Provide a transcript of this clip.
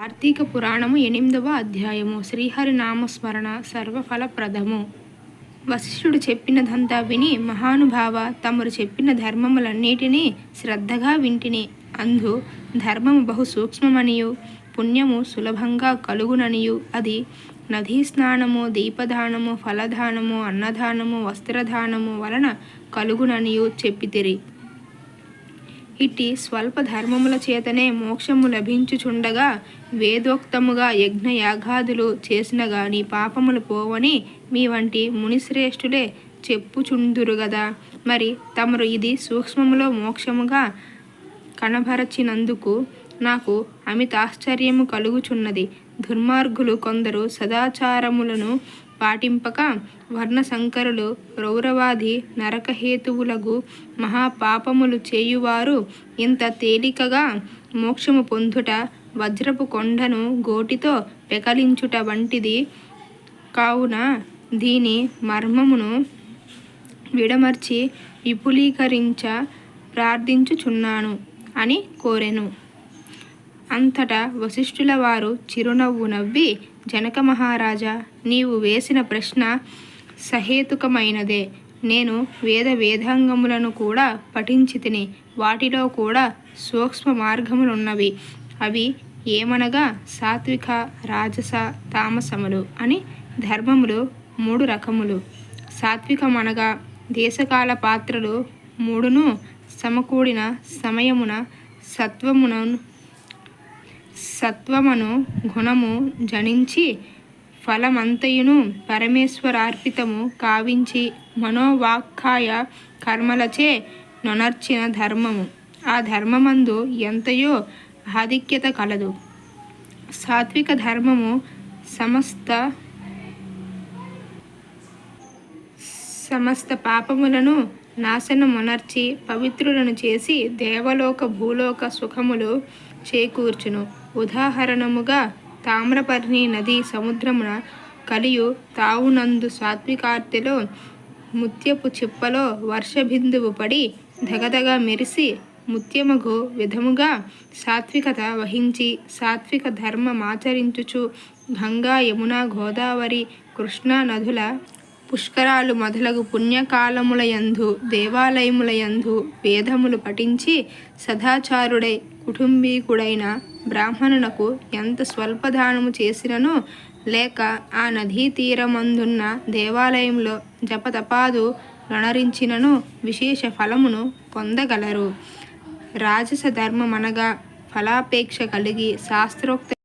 కార్తీక పురాణము ఎనిమిదవ అధ్యాయము. శ్రీహరి నామస్మరణ సర్వఫలప్రదము. వశిష్ఠుడు చెప్పినదంతా విని మహానుభావ తమరు చెప్పిన ధర్మములన్నిటినీ శ్రద్ధగా వింటిని. అందు ధర్మము బహు సూక్ష్మమనియు పుణ్యము సులభంగా కలుగుననియు. అది నదీ స్నానము దీపదానము ఫలదానము అన్నదానము వస్త్రదానము వలన కలుగుననియు చెప్పితిరి. ఇట్టి స్వల్ప ధర్మముల చేతనే మోక్షము లభించుచుండగా వేదోక్తముగా యజ్ఞయాగాదులు చేసిన గాని పాపములు పోవని మీ వంటి మునిశ్రేష్ఠులే చెప్పుచుందురు గదా మరి తమరు ఇది సూక్ష్మములో మోక్షముగా కనబరచినందుకు నాకు అమితాశ్చర్యము కలుగుచున్నది. దుర్మార్గులు కొందరు సదాచారములను పాటింపక వర్ణశంకరులు రౌరవాది నరకహేతువులగు మహాపాపములు చేయువారు ఇంత తేలికగా మోక్షము పొందుట వజ్రపు కొండను గోటితో పెకలించుట వంటిది కావున దీని మర్మమును విడమర్చి విపులీకరించ ప్రార్థించుచున్నాను అని కోరెను. అంతటా వశిష్ఠుల వారు చిరునవ్వు నవ్వి జనక మహారాజా నీవు వేసిన ప్రశ్న సహేతుకమైనదే. నేను వేద వేదాంగములను కూడా పఠించి తిని వాటిలో కూడా సూక్ష్మ మార్గములున్నవి. అవి ఏమనగా సాత్విక రాజస తామసములు అని ధర్మములు మూడు రకములు. సాత్వికమనగా దేశకాల పాత్రలు మూడును సమకూడిన సమయమున సత్వమును సత్వమును గుణము జనించి ఫలమంతయును పరమేశ్వరార్పితము కావించి మనోవాక్కాయ కర్మలచే నొనర్చిన ధర్మము. ఆ ధర్మమందు ఎంతయో ఆధిక్యత కలదు. సాత్విక ధర్మము సమస్త సమస్త పాపములను నాశనమునర్చి పవిత్రులను చేసి దేవలోక భూలోక సుఖములు చేకూర్చును. ఉదాహరణముగా తామ్రపర్ణి నది సముద్రమున కలియు తావునందు సాత్వికార్తెలో ముత్యపు చిప్పలో వర్షబిందువు పడి దగదగ మెరిసి ముత్యముగు విధముగా సాత్వికత వహించి సాత్విక ధర్మమాచరించుచు గంగా యమున గోదావరి కృష్ణా నదుల పుష్కరాలు మొదలగు పుణ్యకాలములయందు దేవాలయములయందు వేదములు పఠించి సదాచారుడై కుటుంబీకుడైన బ్రాహ్మణునకు ఎంత స్వల్పదానము చేసినను లేక ఆ నదీ తీరమందున్న దేవాలయంలో జపతపాదు రణరించినను విశేష ఫలమును పొందగలరు. రాజస ధర్మమనగా ఫలాపేక్ష కలిగి శాస్త్రోక్త